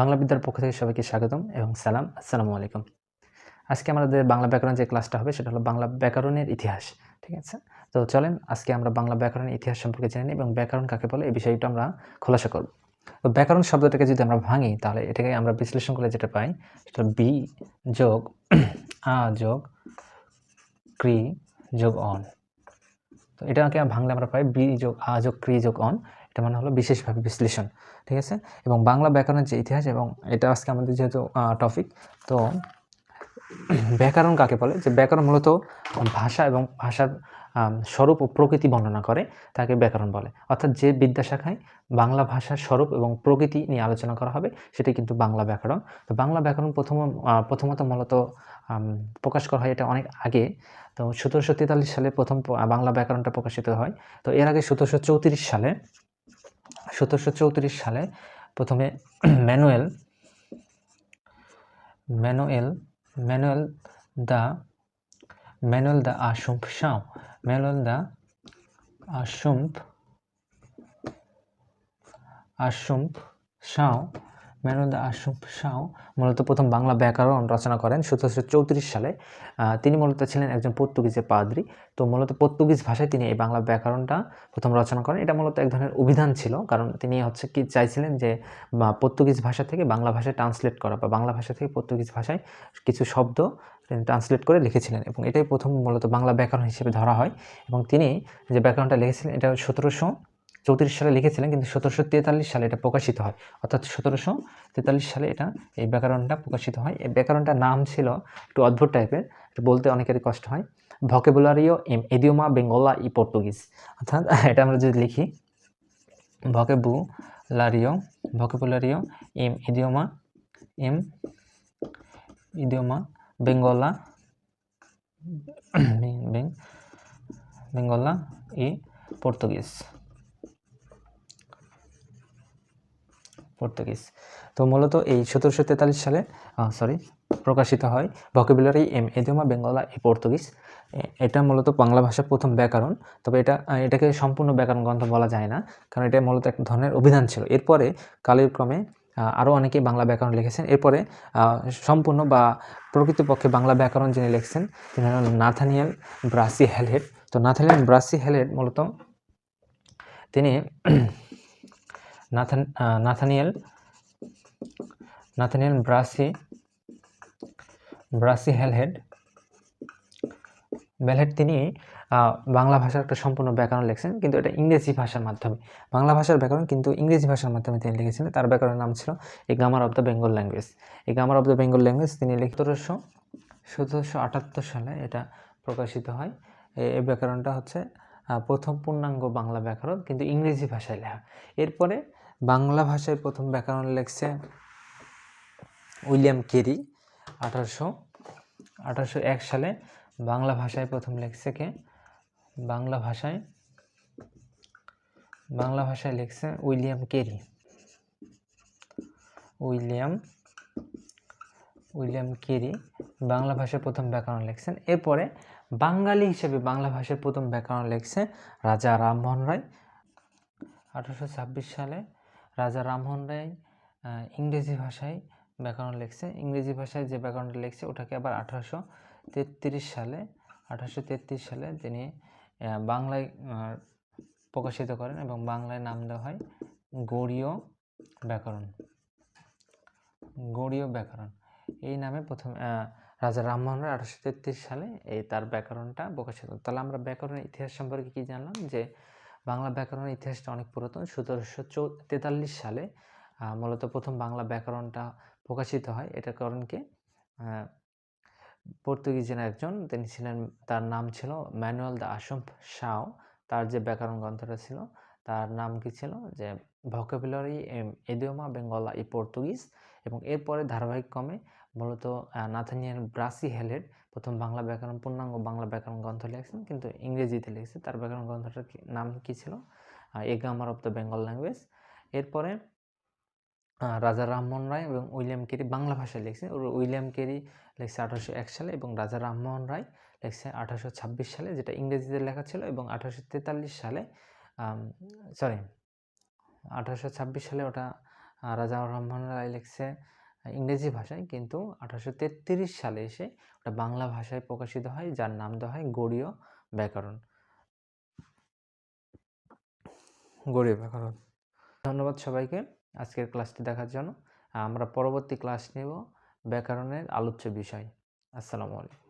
বাংলা বিদ্যার পক্ষ থেকে সবাইকে স্বাগতম এবং সালাম, আসসালামু আলাইকুম। আজকে আমাদের বাংলা ব্যাকরণ যে ক্লাসটা হবে সেটা হলো বাংলা ব্যাকরণের ইতিহাস, ঠিক আছে? তো চলেন আজকে আমরা বাংলা ব্যাকরণের ইতিহাস সম্পর্কে জেনে নিই এবং ব্যাকরণ কাকে বলে এই বিষয়টা আমরা খোলাসা করব। তো ব্যাকরণ শব্দটাকে যদি আমরা ভাঙি, তাহলে এটাকে আমরা বিশ্লেষণ করলে যেটা পাই, সেটা বি যোগ আ যোগ ক্রি যোগ অন। তো এটাকে ভাঙলে আমরা পাই বি যোগ আ যোগ ক্রি যোগ অন। এটা মানে হলো বিশেষভাবে বিশ্লেষণ, ঠিক আছে? এবং বাংলা ব্যাকরণের যে ইতিহাস এবং এটা আজকে আমাদের যেহেতু টপিক তো ব্যাকরণ কাকে বলে? যে ব্যাকরণ মূলত ভাষা এবং ভাষার স্বরূপ ও প্রকৃতি বর্ণনা করে, তাকে ব্যাকরণ বলে। অর্থাৎ যে বিদ্যাশাখায় বাংলা ভাষার স্বরূপ এবং প্রকৃতি নিয়ে আলোচনা করা হবে সেটাই কিন্তু বাংলা ব্যাকরণ। তো বাংলা ব্যাকরণ প্রথম প্রথমত মূলত প্রকাশ করা হয় এটা অনেক আগে। তো সতেরোশো তেতাল্লিশ সালে প্রথম বাংলা ব্যাকরণটা প্রকাশিত হয়। তো এর আগে সতেরোশো চৌত্রিশ সালে সতেরোশো চৌত্রিশ সালে প্রথমে Manuel Manuel Manuel da Manuel da Assumpcao Manuel da Assumpcao Assumpcao Manuel da Assumpcao মূলত প্রথম বাংলা ব্যাকরণ রচনা করেন সতেরোশো চৌত্রিশ সালে। তিনি মূলত ছিলেন একজন পর্তুগিজের পাদ্রী। তো মূলত পর্তুগিজ ভাষায় তিনি এই বাংলা ব্যাকরণটা প্রথম রচনা করেন। এটা মূলত এক ধরনের অভিধান ছিল, কারণ তিনি হচ্ছে কি চাইছিলেন যে পর্তুগিজ ভাষা থেকে বাংলা ভাষায় ট্রান্সলেট করা, বা বাংলা ভাষা থেকে পর্তুগিজ ভাষায় কিছু শব্দ ট্রান্সলেট করে লিখেছিলেন। এবং এটাই প্রথম মূলত বাংলা ব্যাকরণ হিসেবে ধরা হয়। এবং তিনি যে ব্যাকরণটা লিখেছিলেন, এটা সতেরোশো চৌত্রিশ সালে লিখেছিলেন, কিন্তু সতেরোশো তেতাল্লিশ সালে এটা প্রকাশিত হয়। অর্থাৎ সতেরোশো তেতাল্লিশ সালে এটা, এই ব্যাকরণটা প্রকাশিত হয়। এই ব্যাকরণটার নাম ছিল একটু অদ্ভুত টাইপের বলতে অনেকেরই কষ্ট হয়। ভকেবুলারিও এম এদিওমা বেঙ্গলা ই পর্তুগিজ। অর্থাৎ এটা আমরা যদি লিখি, ভকেবুলারিও ভকেবুলারিও এম ইদিওমা এম ইদিওমা বেঙ্গলা বেঙ্গলা ই পর্তুগিজ। পর্তুগিজ। তো মূলত এই সতেরোশো তেতাল্লিশ সালে সরি প্রকাশিত হয় ভকেবুলারি এম এদিওমা বেঙ্গলা ই পর্তুগিজ। এটা মূলত বাংলা ভাষার প্রথম ব্যাকরণ, তবে এটা এটাকে সম্পূর্ণ ব্যাকরণ গ্রন্থ বলা যায় না, কারণ এটা মূলত এক ধরনের অভিধান ছিল। এরপরে কালের ক্রমে আরও অনেকেই বাংলা ব্যাকরণ লিখেছেন। এরপরে সম্পূর্ণ বা প্রকৃতপক্ষে বাংলা ব্যাকরণ যিনি লিখছেন, তিনি হলেন নাথানিয়েল ব্রাসি হেলহেড তো নাথানিয়েল ব্রাসি হেলহেড মূলত, তিনি Nathan Nathaniel Nathaniel Brassey Brassey Halhed. বেলহেড তিনি বাংলা ভাষার একটা সম্পূর্ণ ব্যাকরণ লিখছেন, কিন্তু এটা ইংরেজি ভাষার মাধ্যমে। বাংলা ভাষার ব্যাকরণ কিন্তু ইংরেজি ভাষার মাধ্যমে তিনি লিখেছিলেন, তার ব্যাকরণের নাম ছিল এই grammar of the Bengal language. এই grammar of the Bengal language তিনি সতেরোশো সতেরোশো আটাত্তর সালে এটা প্রকাশিত হয়। এই ব্যাকরণটা হচ্ছে প্রথম পূর্ণাঙ্গ বাংলা ব্যাকরণ কিন্তু ইংরেজি ভাষায় লেখা। এরপরে বাংলা ভাষায় প্রথম ব্যাকরণ লেখছে উইলিয়াম কেরি, আঠারোশো আঠারোশো এক সালে। বাংলা ভাষায় প্রথম লেখছে কে? বাংলা ভাষায় বাংলা ভাষায় লিখছে William Carey. William William Carey Bangla ভাষায় প্রথম ব্যাকরণ লিখছেন। এরপরে বাঙালি হিসেবে বাংলা ভাষার প্রথম ব্যাকরণ লিখছে রাজা রামমোহন রায়। আঠারোশো ছাব্বিশ সালে রাজা রামমোহন রায় ইংরেজি ভাষায় ব্যাকরণ লিখছে। ইংরেজি ভাষায় যে ব্যাকরণটা লিখছে ওটাকে আবার আঠারোশো তেত্রিশ সালে, আঠারোশো তেত্রিশ সালে তিনি বাংলায় প্রকাশিত করেন এবং বাংলায় নাম দেওয়া হয় গৌড়ীয় ব্যাকরণ। গৌড়ীয় ব্যাকরণ। এই নামে প্রথম রাজা রামমোহন রায় আঠারোশো তেত্রিশ সালে এই তার ব্যাকরণটা প্রকাশিত তাহলে আমরা ব্যাকরণের ইতিহাস সম্পর্কে কি জানলাম? যে বাংলা ব্যাকরণের ইতিহাসটা অনেক পুরাতন, সতেরোশো চৌ তেতাল্লিশ সালে মূলত প্রথম বাংলা ব্যাকরণটা প্রকাশিত হয়। এটার কারণকে পর্তুগিজের একজন, তিনি ছিলেন, তার নাম ছিল ম্যানুয়াল দ্য আসম শাও তার যে ব্যাকরণ গ্রন্থটা ছিল, তার নাম কি ছিল? যে ভকেবুলারি এদিওমা বেঙ্গলা ই পর্তুগিজ এবং এরপরে ধারাবাহিকক্রমে মূলত নাথানিয়েল ব্রাসি হেলের প্রথম বাংলা ব্যাকরণ, পূর্ণাঙ্গ বাংলা ব্যাকরণ গ্রন্থ লিখছেন, কিন্তু ইংরেজিতে লিখছে। তার ব্যাকরণ গ্রন্থটার নাম কী ছিল? A grammar of the Bengal language. এরপরে রাজা রামমোহন রায় এবং উইলিয়াম কেরি বাংলা ভাষায় লিখছে। উইলিয়াম কেরি লিখছে আঠারোশো এক সালে এবং রাজা রামমোহন রায় লিখছে আঠারোশো ছাব্বিশ সালে, যেটা ইংরেজিতে লেখা ছিল এবং আঠারোশো তেতাল্লিশ সালে সরি আঠারোশো ছাব্বিশ সালে ওটা রাজা রহমান রায় লিখছে ইংরেজি ভাষায় কিন্তু আঠারোশো তেত্রিশ সালে এসে ওটা বাংলা ভাষায় প্রকাশিত হয়, যার নাম দেওয়া হয় গড়ীয় ব্যাকরণ। গড়ীয় ব্যাকরণ। ধন্যবাদ সবাইকে আজকের ক্লাসটি দেখার জন্য। আমরা পরবর্তী ক্লাস নেব ব্যাকরণের আলোচ্য বিষয়। আসসালামু আলাইকুম।